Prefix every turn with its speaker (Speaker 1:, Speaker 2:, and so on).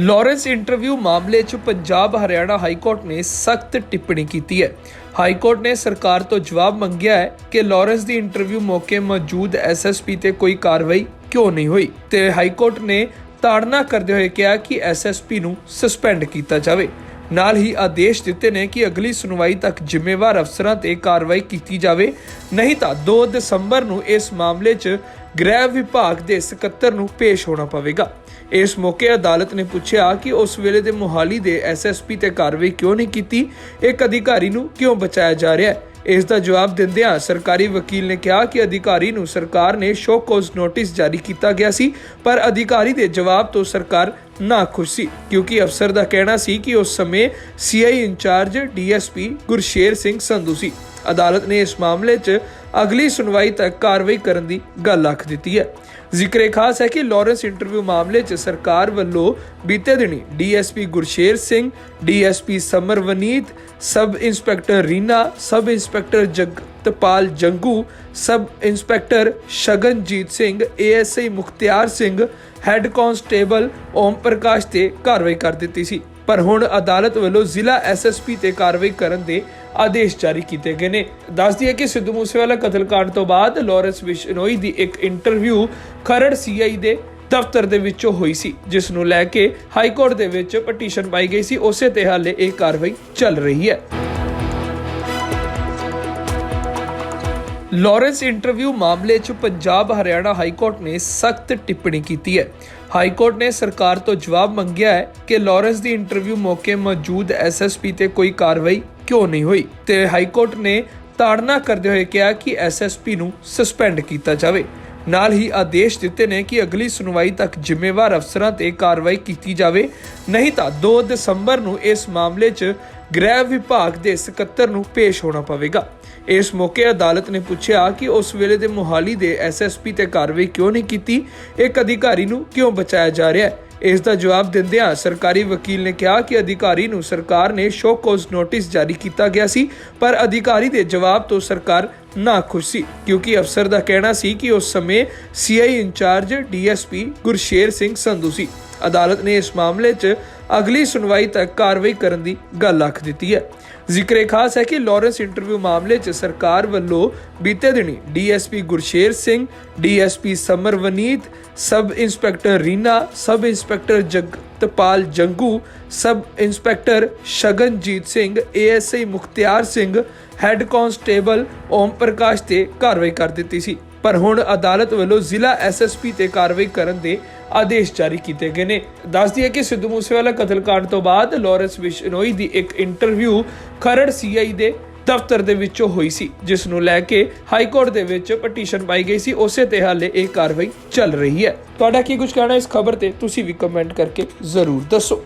Speaker 1: Lawrence interview ਮਾਮਲੇ 'ਚ Punjab Haryana high court ਨੇ ਸਖਤ ਟਿੱਪਣੀ ਕੀਤੀ ਹੈ। ਹਾਈ ਕੋਰਟ ਨੇ ਸਰਕਾਰ ਤੋਂ ਜਵਾਬ ਮੰਗਿਆ ਹੈ ਕਿ ਲਾਰੈਂਸ ਦੀ ਇੰਟਰਵਿਊ ਮੌਕੇ ਮੌਜੂਦ ਐਸਐਸਪੀ ਤੇ ਕੋਈ ਕਾਰਵਾਈ ਕਿਉਂ ਨਹੀਂ ਹੋਈ ਤੇ ਹਾਈ ਕੋਰਟ ਨੇ ਤਾੜਨਾ ਕਰਦੇ ਹੋਏ ਕਿਹਾ ਕਿ ਐਸਐਸਪੀ ਨੂੰ ਸਸਪੈਂਡ ਕੀਤਾ ਜਾਵੇ। ਨਾਲ ਹੀ ਆਦੇਸ਼ ਦਿੱਤੇ ਨੇ ਕਿ ਅਗਲੀ ਸੁਣਵਾਈ ਤੱਕ ਜ਼ਿੰਮੇਵਾਰ ਅਫਸਰਾਂ ਤੇ ਕਾਰਵਾਈ ਕੀਤੀ ਜਾਵੇ। ਨਹੀਂ ਤਾਂ 2 ਦਸੰਬਰ ਨੂੰ ਇਸ ਮਾਮਲੇ 'ਚ ਗ੍ਰਹਿ ਵਿਭਾਗ ਦੇ ਸਕੱਤਰ ਨੂੰ ਪੇਸ਼ ਹੋਣਾ ਪਵੇਗਾ। ਇਸ ਮੌਕੇ ਅਦਾਲਤ ਨੇ ਪੁੱਛਿਆ ਕਿ ਉਸ ਵੇਲੇ ਦੇ ਮੁਹਾਲੀ ਦੇ ਐਸਐਸਪੀ ਤੇ ਕਾਰਵਾਈ ਕਿਉਂ ਨਹੀਂ ਕੀਤੀ, ਇੱਕ ਅਧਿਕਾਰੀ ਨੂੰ ਕਿਉਂ ਬਚਾਇਆ ਜਾ ਰਿਹਾ ਹੈ? ਇਸ ਦਾ ਜਵਾਬ ਦਿੰਦਿਆਂ ਸਰਕਾਰੀ ਵਕੀਲ ਨੇ ਕਿਹਾ ਕਿ ਅਧਿਕਾਰੀ ਨੂੰ ਸਰਕਾਰ ਨੇ ਸ਼ੋ ਕੋਜ਼ ਨੋਟਿਸ ਜਾਰੀ ਕੀਤਾ ਗਿਆ ਸੀ, ਪਰ ਅਧਿਕਾਰੀ ਦੇ ਜਵਾਬ ਤੋਂ ਸਰਕਾਰ ਨਾ ਖੁਸ਼ ਸੀ, ਕਿਉਂਕਿ ਅਫਸਰ ਦਾ ਕਹਿਣਾ ਸੀ ਕਿ ਉਸ ਸਮੇਂ CI in-charge DSP Gursher Singh Sandhu ਸੀ। ਅਦਾਲਤ ਨੇ ਇਸ ਮਾਮਲੇ 'ਚ ਅਗਲੀ ਸੁਣਵਾਈ ਤੱਕ ਕਾਰਵਾਈ ਕਰਨ ਦੀ ਗੱਲ ਆਖ ਦਿੱਤੀ ਹੈ। ਜ਼ਿਕਰੇ ਖਾਸ ਹੈ ਕਿ ਲਾਰੈਂਸ ਇੰਟਰਵਿਊ ਮਾਮਲੇ 'ਚ ਸਰਕਾਰ ਵੱਲੋਂ ਬੀਤੇ ਦਿਨੀ DSP Gursher Singh, DSP Samarvneet, sub inspector Reena, sub inspector Jagatpal Jangu, sub inspector Shaganjit Singh, ASI Mukhtiar Singh, head constable Om Prakash ਤੇ ਕਾਰਵਾਈ ਕਰ ਦਿੱਤੀ ਸੀ। ਪਰ ਹੁਣ ਅਦਾਲਤ ਵੱਲੋਂ ਜ਼ਿਲ੍ਹਾ ਐਸਐਸਪੀ ਤੇ ਕਾਰਵਾਈ ਕਰਨ ਦੇ ਆਦੇਸ਼ ਜਾਰੀ ਕੀਤੇ ਗਏ ਨੇ। ਦੱਸ ਦਈਏ ਕਿ ਸਿੱਧੂ ਮੂਸੇਵਾਲਾ ਕਤਲकांड ਤੋਂ ਬਾਅਦ ਲਾਰੈਂਸ ਬਿਸ਼ਨੋਈ ਦੀ ਇੱਕ ਇੰਟਰਵਿਊ ਖਰੜ ਸੀਆਈ ਦੇ ਦਫ਼ਤਰ ਦੇ ਵਿੱਚੋਂ ਹੋਈ ਸੀ, ਜਿਸ ਨੂੰ ਲੈ ਕੇ ਹਾਈ ਕੋਰਟ ਦੇ ਵਿੱਚ ਪਟੀਸ਼ਨ ਪਾਈ ਗਈ ਸੀ। ਉਸੇ ਤੇ ਹਾਲੇ ਇਹ ਕਾਰਵਾਈ ਚੱਲ ਰਹੀ ਹੈ। ਲਾਰੈਂਸ ਇੰਟਰਵਿਊ ਮਾਮਲੇ 'ਚ ਪੰਜਾਬ ਹਰਿਆਣਾ ਹਾਈ ਕੋਰਟ ਨੇ ਸਖਤ ਟਿੱਪਣੀ ਕੀਤੀ ਹੈ। ਹਾਈ ਕੋਰਟ ਨੇ ਸਰਕਾਰ ਤੋਂ ਜਵਾਬ ਮੰਗਿਆ ਹੈ ਕਿ ਲਾਰੈਂਸ ਦੀ ਇੰਟਰਵਿਊ ਮੌਕੇ ਮੌਜੂਦ ਐਸਐਸਪੀ ਤੇ ਕੋਈ ਕਾਰਵਾਈ ਕਿਉਂ ਨਹੀਂ ਹੋਈ ਤੇ ਹਾਈ ਕੋਰਟ ਨੇ ਤਾੜਨਾ ਕਰਦੇ ਹੋਏ ਕਿਹਾ ਕਿ ਐਸਐਸਪੀ ਨੂੰ ਸਸਪੈਂਡ ਕੀਤਾ ਜਾਵੇ। ਨਾਲ ਹੀ ਆਦੇਸ਼ ਦਿੱਤੇ ਨੇ ਕਿ ਅਗਲੀ ਸੁਣਵਾਈ ਤੱਕ ਜ਼ਿੰਮੇਵਾਰ ਅਫਸਰਾਂ ਤੇ ਕਾਰਵਾਈ ਕੀਤੀ ਜਾਵੇ। ਨਹੀਂ ਤਾਂ 2 ਦਸੰਬਰ ਨੂੰ ਇਸ ਮਾਮਲੇ 'ਚ ਗ੍ਰਹਿ ਵਿਭਾਗ ਦੇ ਸਕੱਤਰ ਨੂੰ ਪੇਸ਼ ਹੋਣਾ ਪਵੇਗਾ। ਇਸ ਮੌਕੇ ਅਦਾਲਤ ਨੇ ਪੁੱਛਿਆ ਕਿ ਉਸ ਵੇਲੇ ਦੇ ਮੋਹਾਲੀ ਦੇ ਐਸਐਸਪੀ ਤੇ ਕਾਰਵਾਈ ਕਿਉਂ ਨਹੀਂ ਕੀਤੀ? ਇੱਕ ਅਧਿਕਾਰੀ ਨੂੰ ਕਿਉਂ ਬਚਾਇਆ ਜਾ ਰਿਹਾ ਹੈ? ਇਸ ਦਾ ਜਵਾਬ ਦਿੰਦਿਆਂ ਸਰਕਾਰੀ ਵਕੀਲ ਨੇ ਕਿਹਾ ਕਿ ਅਧਿਕਾਰੀ ਨੂੰ ਸਰਕਾਰ ਨੇ ਸ਼ੋ ਕੋਜ਼ ਨੋਟਿਸ ਜਾਰੀ ਕੀਤਾ ਗਿਆ ਸੀ, ਪਰ ਅਧਿਕਾਰੀ ਦੇ ਜਵਾਬ ਤੋਂ ਸਰਕਾਰ ਨਾ ਖੁਸ਼ ਸੀ, ਕਿਉਂਕਿ ਅਫਸਰ ਦਾ ਕਹਿਣਾ ਸੀ ਕਿ ਉਸ ਸਮੇਂ CI in-charge DSP Gursher Singh Sandhu ਸੀ। ਅਦਾਲਤ ਨੇ ਇਸ ਮਾਮਲੇ 'ਚ ਅਗਲੀ ਸੁਣਵਾਈ ਤੱਕ ਕਾਰਵਾਈ ਕਰਨ ਦੀ ਗੱਲ ਆਖ ਦਿੱਤੀ ਹੈ। ਜ਼ਿਕਰੇ ਖਾਸ ਹੈ ਕਿ ਲਾਰੈਂਸ ਇੰਟਰਵਿਊ ਮਾਮਲੇ 'ਚ ਸਰਕਾਰ ਵੱਲੋਂ ਬੀਤੇ ਦਿਨੀ DSP Gursher Singh, DSP Samarvneet, sub inspector Reena, sub inspector Jagatpal Jangu, sub inspector Shaganjit Singh, ASI Mukhtiar Singh, head constable Om Prakash ਤੇ ਕਾਰਵਾਈ ਕਰ ਦਿੱਤੀ ਸੀ। ਪਰ ਹੁਣ ਅਦਾਲਤ ਵੱਲੋਂ ਜ਼ਿਲ੍ਹਾ ਐਸਐਸਪੀ ਤੇ ਕਾਰਵਾਈ ਕਰਨ ਦੇ ਆਦੇਸ਼ ਜਾਰੀ ਕੀਤੇ ਗਏ ਨੇ। ਦੱਸ ਦਈਏ ਕਿ ਸਿੱਧੂ ਮੂਸੇਵਾਲਾ ਕਤਲकांड ਤੋਂ ਬਾਅਦ ਲਾਰੈਂਸ ਬਿਸ਼ਨੋਈ ਦੀ ਇੱਕ ਇੰਟਰਵਿਊ ਖਰੜ ਸੀਆਈ ਦੇ ਦਫ਼ਤਰ ਦੇ ਵਿੱਚੋਂ ਹੋਈ ਸੀ, ਜਿਸ ਨੂੰ ਲੈ ਕੇ ਹਾਈ ਕੋਰਟ ਦੇ ਵਿੱਚ ਪਟੀਸ਼ਨ ਪਾਈ ਗਈ ਸੀ। ਉਸੇ ਤੇ ਹਾਲੇ ਇਹ ਕਾਰਵਾਈ ਚੱਲ ਰਹੀ ਹੈ। ਤੁਹਾਡਾ ਕੀ ਕੁਝ ਕਹਿਣਾ ਇਸ ਖਬਰ ਤੇ? ਤੁਸੀਂ ਵੀ ਕਮੈਂਟ ਕਰਕੇ ਜ਼ਰੂਰ ਦੱਸੋ।